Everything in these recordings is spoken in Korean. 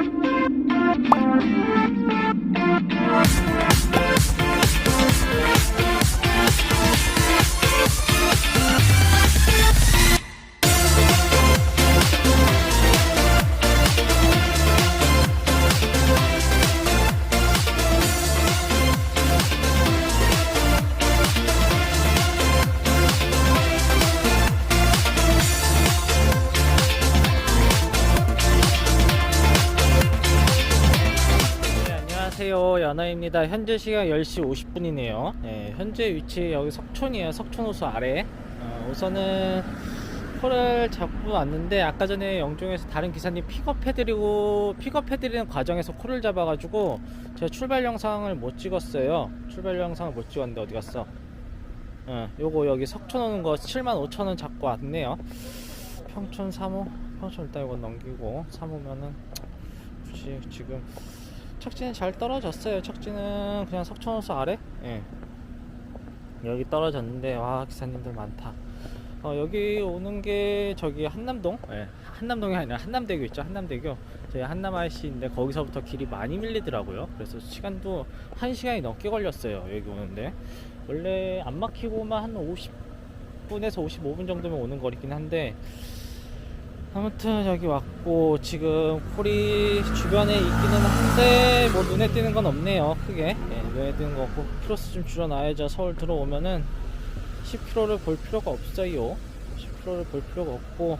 네, 연아입니다. 현재 시각 10시 50분이네요. 현재 위치 여기 석촌이에요. 석촌호수 아래. 어, 우선은 콜을 잡고 왔는데 아까 전에 영종에서 다른 기사님 픽업해드리고 픽업해드리는 과정에서 콜을 잡아가지고 제가 출발 영상을 못 찍었어요. 출발 영상을 못 찍었는데 어디 갔어? 어, 요거 여기 석촌 오는 거 75,000원 잡고 왔네요. 평촌 3호 평촌 일단 이거 넘기고 3호면은 굳이 지금 척지는 잘 떨어졌어요. 척지는 그냥 석촌호수 아래. 예. 여기 떨어졌는데 와 기사님들 많다. 어, 여기 오는 게 저기 한남동. 예. 한남동이 아니라 한남대교 있죠. 한남대교. 저희 한남 IC인데 거기서부터 길이 많이 밀리더라고요. 그래서 시간도 한 시간이 넘게 걸렸어요. 여기 오는데 원래 안 막히고만 한 50분에서 55분 정도면 오는 거리긴 한데 아무튼 여기 왔고 지금 콜이 주변에 있기는 한데 뭐 눈에 띄는 건 없네요 크게. 예, 눈에 띄는 거 없고 키로수 좀 줄여놔야죠. 서울 들어오면은 10km를 볼 필요가 없어요. 10km를 볼 필요가 없고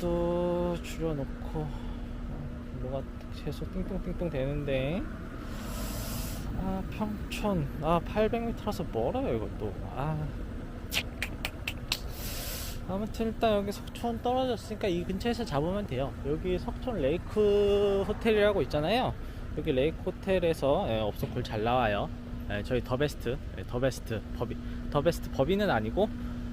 또 줄여놓고 어, 뭐가 계속 띵띵띵띵 되는데. 아 평촌. 아 800m라서 멀어요 이것도. 아 아무튼 일단 여기 석촌 떨어졌으니까 이 근처에서 잡으면 돼요. 여기 석촌 레이크 호텔이라고 있잖아요. 여기 레이크 호텔에서 예, 업소콜 잘 나와요. 예, 저희 더 베스트, 예, 더 베스트 법이, 더 베스트 법인은 아니고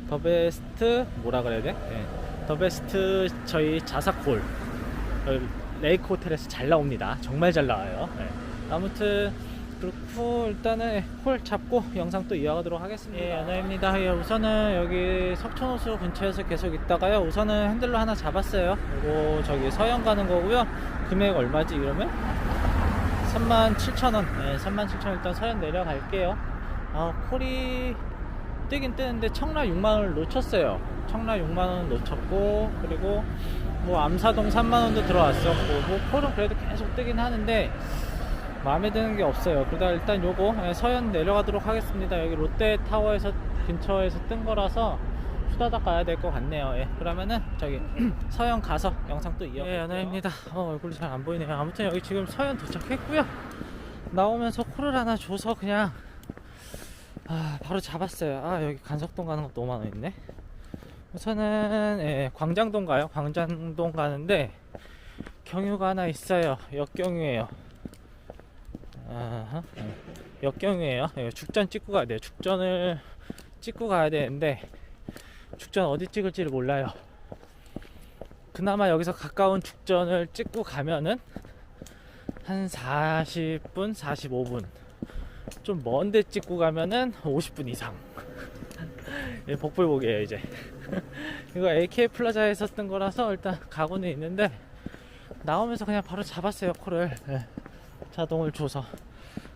더 베스트 뭐라 그래야 돼? 예, 더 베스트 저희 자사콜 여기 레이크 호텔에서 잘 나옵니다. 정말 잘 나와요. 예. 아무튼 그렇고 일단은 콜 잡고 영상 또 이어가도록 하겠습니다. 예, 연아입니다. 예, 우선은 여기 석촌호수 근처에서 계속 있다가요. 우선은 핸들로 하나 잡았어요. 그리고 저기 서영 가는 거고요. 금액 얼마지 이러면? 37,000원. 예, 37,000원 일단 서현 내려갈게요. 아, 콜이 뜨긴 뜨는데 청라 6만원을 놓쳤어요. 청라 6만원 놓쳤고 그리고 뭐 암사동 3만원도 들어왔었고 뭐 콜은 그래도 계속 뜨긴 하는데 마음에 드는 게 없어요. 그러다 일단 요거 예, 서현 내려가도록 하겠습니다. 여기 롯데타워에서 근처에서 뜬 거라서 후다닥 가야 될 것 같네요. 예, 그러면은 저기 서현 가서 영상 또 이어. 예, 연아입니다. 어, 얼굴이 잘 안 보이네요. 아무튼 여기 지금 서현 도착했고요. 나오면서 콜을 하나 줘서 그냥 아, 바로 잡았어요. 아, 여기 간석동 가는 거 너무 많아 있네. 우선은 예, 광장동 가요. 광장동 가는데 경유가 하나 있어요. 역경유예요. 아하, 예. 죽전 찍고 가야 돼요. 죽전을 찍고 가야 되는데 죽전 어디 찍을지를 몰라요. 그나마 여기서 가까운 죽전을 찍고 가면은 한 40분, 45분. 좀 먼데 찍고 가면은 50분 이상. 예, 복불복이에요 이제. 이거 AK 플라자에서 뜬 거라서 일단 가고는 있는데 나오면서 그냥 바로 잡았어요 콜을. 예. 자동을 줘서.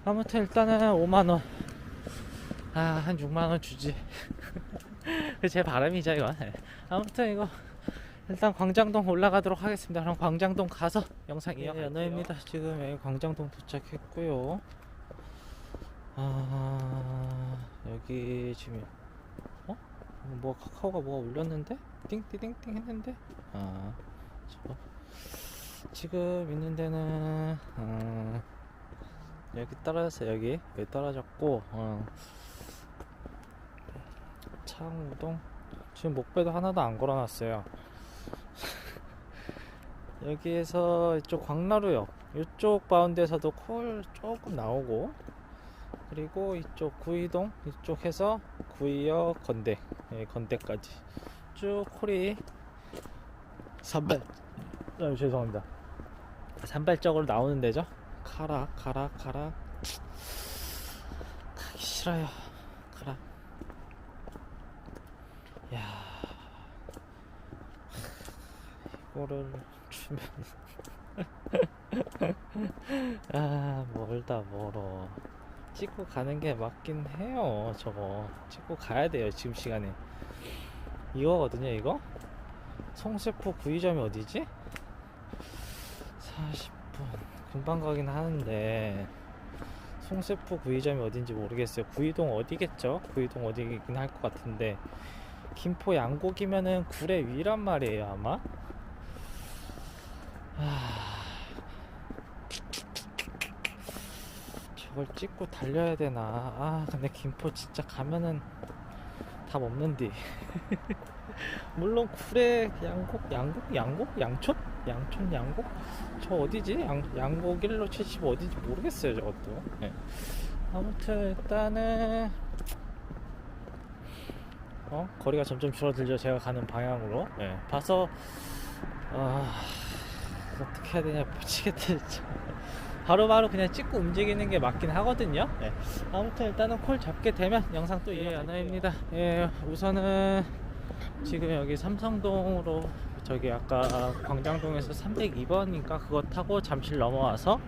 아무튼 일단은 5만원. 아 한 6만원 주지. 제 바람이죠 이건. 예. 아무튼 이거 일단 광장동 올라가도록 하겠습니다. 그럼 광장동 가서 영상 이어갈게요 연어입니다. 지금 여기 광장동 도착했고요. 아 여기 지금 어? 뭐 카카오가 뭐가 울렸는데? 띵띵띵띵 했는데? 아 저거 지금 있는 데는 어, 여기 떨어졌어요 여기. 여기 떨어졌고 어, 창우동. 지금 목배도 하나도 안 걸어놨어요. 여기에서 이쪽 광나루역 이쪽 바운드에서도 콜 조금 나오고 그리고 이쪽 구이동 이쪽 해서 구이역 건대 예, 건대까지. 쭉 콜이 선발 아, 죄송합니다. 산발적으로 나오는 데죠? 가라 가라 가라. 가기 싫어요. 가라. 야. 이거를 주면. 아 멀다 멀어. 찍고 가는 게 맞긴 해요 저거. 찍고 가야 돼요 지금 시간에. 이거거든요 이거? 송세포 구이점이 어디지? 40분. 금방 가긴 하는데 송세포 구이점이 어딘지 모르겠어요. 구이동 어디겠죠? 구이동 어디긴 할 것 같은데 김포 양곡이면은 구례 위란 말이에요 아마. 하... 저걸 찍고 달려야 되나? 아 근데 김포 진짜 가면은 답 없는디 물론 구례 양곡 양곡 양곡 양촌? 양촌 양곡 저 어디지? 양, 양곡 1로 75 어디지 모르겠어요 저것도. 네. 아무튼 일단은 어? 거리가 점점 줄어들죠 제가 가는 방향으로. 네. 봐서 아 어떻게 해야 되냐 미치겠다 진짜. 바로바로 그냥 찍고 움직이는 게 맞긴 하거든요. 네. 아무튼 일단은 콜 잡게 되면 영상 또 예, 연아입니다. 예, 우선은 지금 여기 삼성동으로 저기 아까 광장동에서 302번인가 그거 타고 잠실 넘어와서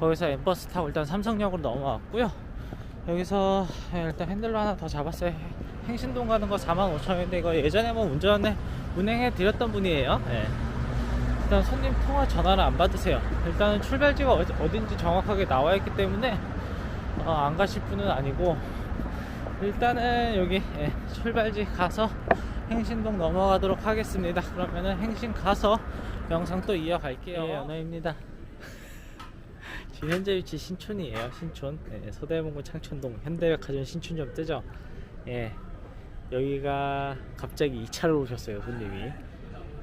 거기서 엠버스 타고 일단 삼성역으로 넘어왔고요 여기서 예, 일단 핸들로 하나 더 잡았어요 행신동 가는 거 45,000원인데 이거 예전에 뭐 운전해 운행해 드렸던 분이에요 예. 일단 손님 통화 전화를 안 받으세요. 일단은 출발지가 어딘지 정확하게 나와 있기 때문에 어, 안 가실 분은 아니고 일단은 여기 예, 출발지 가서 행신동 넘어가도록 하겠습니다. 그러면은 행신 가서 영상 또 이어갈게요. 예, 연아입니다. 지금 현재 위치 신촌이에요. 신촌. 예, 서대문구 창촌동 현대백화점 신촌점 뜨죠. 예. 여기가 갑자기 2차로 오셨어요, 손님이.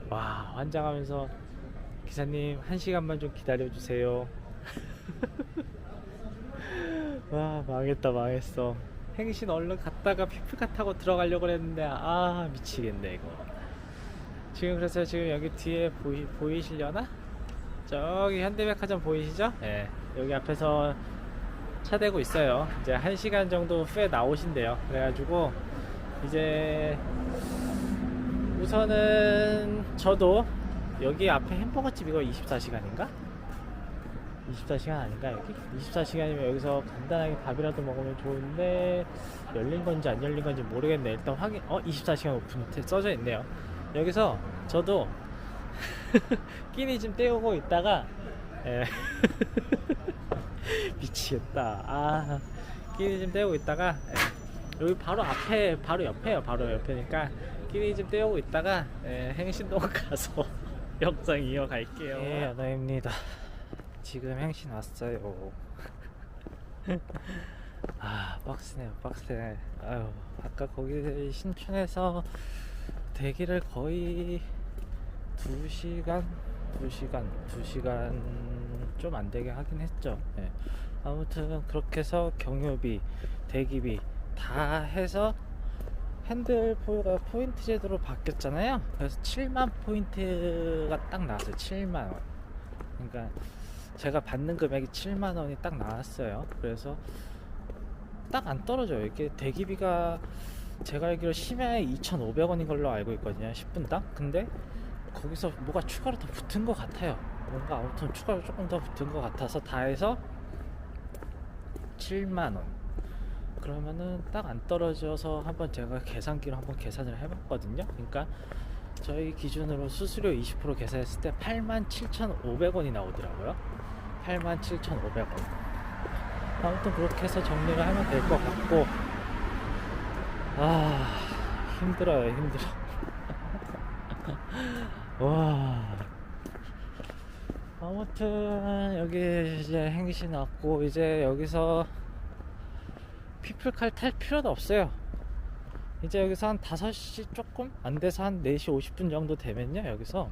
와, 환장하면서 기사님 한 시간만 좀 기다려 주세요. 와 망했다 망했어. 행신 얼른 갔다가 피플카 타고 들어가려고 했는데 아 미치겠네 이거. 지금 그래서 지금 여기 뒤에 보이 보이시려나? 저기 현대백화점 보이시죠? 네. 여기 앞에서 차 대고 있어요. 이제 한 시간 정도 후에 나오신대요. 그래가지고 이제 우선은 저도 여기 앞에 햄버거집 이거 24시간인가? 24시간 아닌가 여기? 24시간이면 여기서 간단하게 밥이라도 먹으면 좋은데 열린 건지 안 열린 건지 모르겠네 일단 확인 어 24시간 오픈 써져 있네요 여기서 저도 끼니 좀 때우고 있다가 예. 미치겠다 아 끼니 좀 때우고 있다가 예. 여기 바로 앞에 바로 옆에요 바로 옆에니까 끼니 좀 때우고 있다가 예, 행신동 가서 영상 이어갈게요. 예, 연아입니다. 지금 행신 왔어요. 아, 빡세네요, 빡세. 아유, 아까 거기 신촌에서 대기를 거의 2시간, 2시간, 2시간 좀 안 되게 하긴 했죠. 네. 아무튼 그렇게 해서 경유비, 대기비 다 해서 핸들포가 포인트 제도로 바뀌었잖아요. 그래서 7만 포인트가 딱 나왔어요. 7만 원. 그러니까 제가 받는 금액이 7만 원이 딱 나왔어요. 그래서 딱 안 떨어져요. 이게 대기비가 제가 알기로 심야에 2,500원인 걸로 알고 있거든요. 10분당. 근데 거기서 뭐가 추가로 더 붙은 것 같아요. 뭔가 아무튼 추가로 조금 더 붙은 것 같아서 다 해서 7만 원. 그러면은 딱 안 떨어져서 한번 제가 계산기로 한번 계산을 해봤거든요. 그러니까 저희 기준으로 수수료 20% 계산했을 때 87,500원이 나오더라고요. 87,500원. 아무튼 그렇게 해서 정리를 하면 될 것 같고, 아, 힘들어요, 힘들어. 와. 아무튼 여기 이제 행신 왔고 이제 여기서 피플칼 탈 필요도 없어요 이제 여기서 한 5시 조금 안 돼서 한 4시 50분 정도 되면요 여기서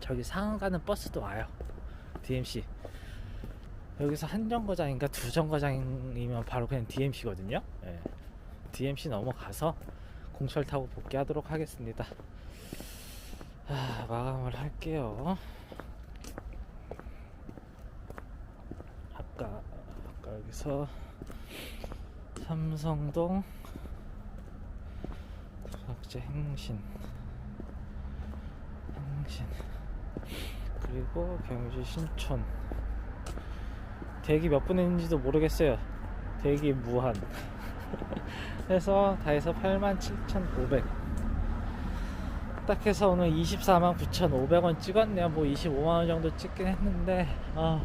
저기 상암 가는 버스도 와요 DMC 여기서 한 정거장인가 두 정거장이면 바로 그냥 DMC거든요. 네. DMC 넘어가서 공철 타고 복귀하도록 하겠습니다. 아, 마감을 할게요. 아까 아까 여기서 삼성동 국제 행신. 행신 그리고 경주 신촌 대기 몇 분인지도 모르겠어요 대기 무한 해서 다 해서 87,500. 딱 해서 오늘 24만 9,500원 찍었네요. 뭐 25만 원 정도 찍긴 했는데 아.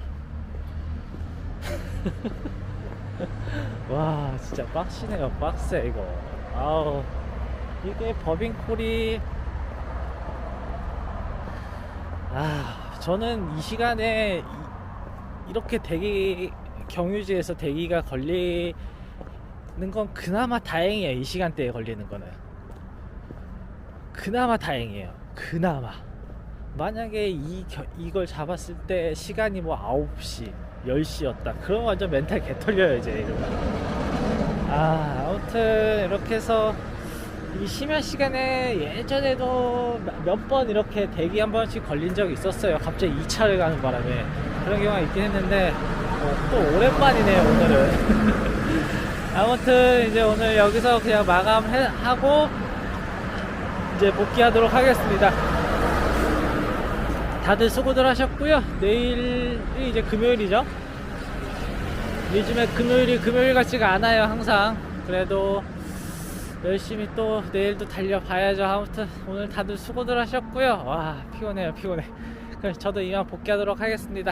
와, 진짜 빡시네요. 빡세 이거. 아우. 이게 법인콜이 아, 저는 이 시간에 이- 이렇게 대기 경유지에서 대기가 걸리는 건 그나마 다행이에요. 이 시간대에 걸리는 거는 그나마 다행이에요. 그나마 만약에 이 겨- 이걸 잡았을 때 시간이 뭐 9시, 10시였다. 그럼 완전 멘탈 개 털려요 이제 이러면. 아 아무튼 이렇게 해서 이 심야 시간에 예전에도 몇 번 이렇게 대기 한 번씩 걸린 적이 있었어요. 갑자기 2차를 가는 바람에 그런 경우가 있긴 했는데 어, 또 오랜만이네요 오늘은. 아무튼 이제 오늘 여기서 그냥 마감하고 이제 복귀하도록 하겠습니다. 다들 수고들 하셨고요. 내일이 이제 금요일이죠. 요즘에 금요일이 금요일 같지가 않아요 항상. 그래도 열심히 또 내일도 달려봐야죠. 아무튼 오늘 다들 수고들 하셨고요. 와 피곤해요 피곤해. 그럼 저도 이만 복귀하도록 하겠습니다.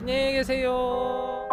안녕히 계세요.